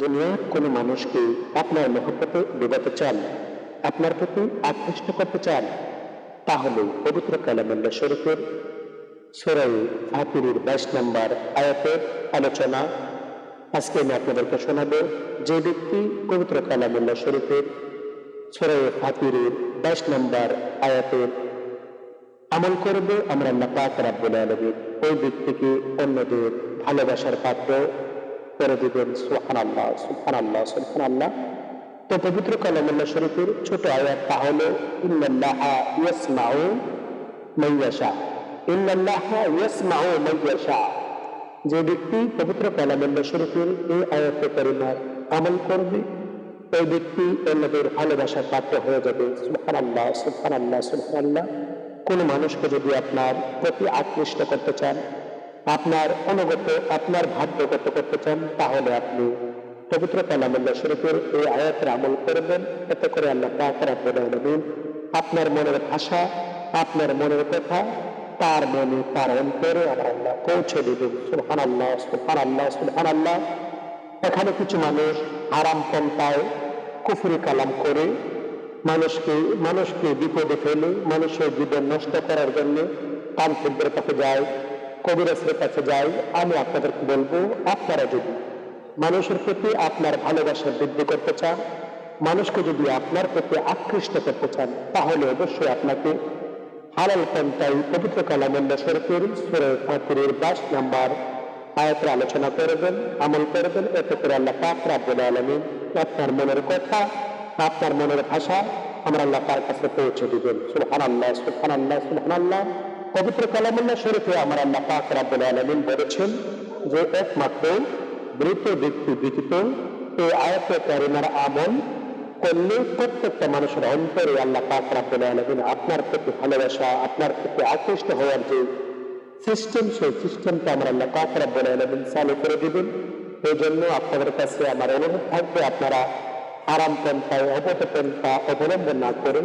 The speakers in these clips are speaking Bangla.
দুনিয়ার কোনো মানুষকে আপনার মহব্বতে ডুবাতে চান, আপনার প্রতি আকৃষ্ট করতে চান, তাহলে পবিত্র কালামুল্লাহ শরীফের সোরাই ফাতিরির বাইশ নম্বর আয়াতের আলোচনা আজকে আমি আপনাদেরকে শোনাবো। যে ব্যক্তি পবিত্র কালামুল্লাহ শরীফের সোরাই ফাতিরির বাইশ নম্বর আয়াতের আমল করবে, আমরা আল্লাহ পাক রাব্বুল আলামিন ওই ব্যক্তিকে অন্যদের ভালোবাসার পাত্র করে দিবেন সুবহানাল্লাহ সুবহানাল্লাহ সুবহানাল্লাহ। তো পবিত্র কালামুল্লাহ শরীফের ছোট আয়াত তাহলে ইন্নাল্লাহা ইয়াসমাউ মাইয়াশা ইন্নাল্লাহা ইয়াসমাউ মাইয়াশা যে ব্যক্তি পবিত্র কালামুল্লাহ শরীফের এই আয়াতে করিমার আমল করবে, ওই ব্যক্তি অন্যদের ভালোবাসার পাত্র হয়ে যাবে। সুবহানাল্লাহ সুবহানাল্লাহ সুবহানাল্লাহ। কোন মানুষকে যদি আপনার প্রতি আকৃষ্ট করতে চান আপনার অনুগত, আপনার ভাগ্য ভাগ্যগত করতে চান, তাহলে আপনি পবিত্র কালামুল্লাহ শরীফের এই আয়াতের আমল করবেন। এতে করে আল্লাহ পাক রাব্বুল আলামিন আপনার মনের ভাষা, আপনার মনের কথা, তার মনে তার অন্তরে আমার আল্লাহ পৌঁছে দিবেন। সুবহানাল্লাহ সুবহানাল্লাহ সুবহানাল্লাহ। এখানে কিছু মানুষ আরাম পন্থায় কুফরি কালাম করে, মানুষকে মানুষকে বিপদে ফেলে, মানুষের জীবন নষ্ট করার জন্য তান্ত্রিকদের কাছে যায়। কবিরাসের কাছে যাই, আমি আপনাদেরকে বলব, আপনারা যদি মানুষের প্রতি আপনার ভালোবাসা বৃদ্ধি করতে চান, মানুষকে যদি আপনার প্রতি আকৃষ্ট করতে চান, তাহলে অবশ্যই আপনাকে হালাল পন্থায় পবিত্র কালামুল্লাহ শরীফের সুরে ঠাকুরের দাস নাম্বার আয়াতের আলোচনা করবেন, আমল করবেন। এতে করে আল্লাহ পাক রাব্বুল আলামিন আপনার মনের কথা, আপনার মনের ভাষা আমরা আল্লাহ তার কাছে পৌঁছে দিবেন। সুবহানাল্লাহ সুবহানাল্লাহ সুবহানাল্লাহ। পবিত্র কালামুল্লাহ শরীফে আমার আল্লাহ পাক রাব্বুল আলামিন বলেছেন যে একমাত্র মৃত ব্যক্তি ব্যতীত এই আয়াতে কারিমার আমল করলে প্রত্যেকটা মানুষের অন্তরে আল্লাহ পাক রাব্বুল আলামিন আপনার প্রতি ভালোবাসা, আপনার প্রতি আকৃষ্ট হওয়ার যে সিস্টেম সেই সিস্টেমটা আমরা আল্লাহ পাক রাব্বুল আলামিন চালু করে দিবেন। এই জন্য আপনাদের কাছে আমার অনুরোধ থাকবে আপনারা আরাম পন্থায় অবৈধ পন্থা অবলম্বন না করে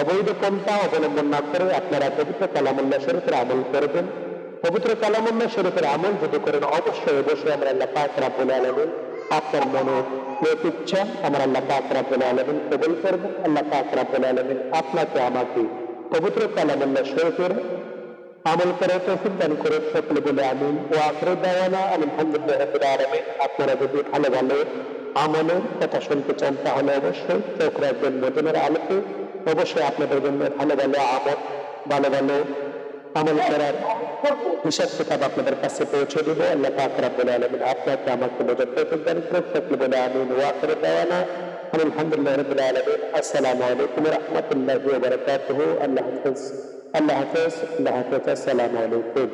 অবৈধ পন্থা অবলম্বন না করে আপনারা পবিত্র কালামুল্লাহ শরীফের আমল করবেন। পবিত্র কালামুল্লাহ শরীফের আমল যদি করেন, অবশ্যই অবশ্যই আমরা আল্লাহ পাক রাব্বুল আলামিন আপনার মনে ইচ্ছা আমার আল্লাহ পাক রাব্বুল আলামিন কবুল করবেন আল্লাহ পাক রাব্বুল আলামিন আপনাকে আমাকে পবিত্র কালামুল্লাহ শরীফের আমল করে তৌফিক দান করে সকলে বলে আমিন। ও আখরে দাওয়ানা আলহামদুলিল্লাহ রাব্বিল আলামিন। আপনারা যদি ভালো ভালো আমলের কথা শুনতে চান, তাহলে অবশ্যই চোখ রাখবেন নতুনের আলোকে। অবশ্যই আপনাদের জন্য ভালো ভালো আমল ভালো ভালো আমল করার হিসাব কিতাব আপনাদের কাছে পৌঁছে দিব। আল্লাহ পাক রাব্বুল আলামিন আপনাকে আমাকে বোঝার তৌফিক দান করে সকলে বলে আমিন ও আখরে দাওয়ানা আলহামদুলিল্লাহ রাব্বিল আলামিন। আসসালামু আলাইকুম ওয়া রাহমাতুল্লাহি ওয়া বারাকাতুহু। আল্লাহ হাফেজ আল্লাহ হাফেজ আল্লাহ হাফেজ। আসসালামু আলাইকুম।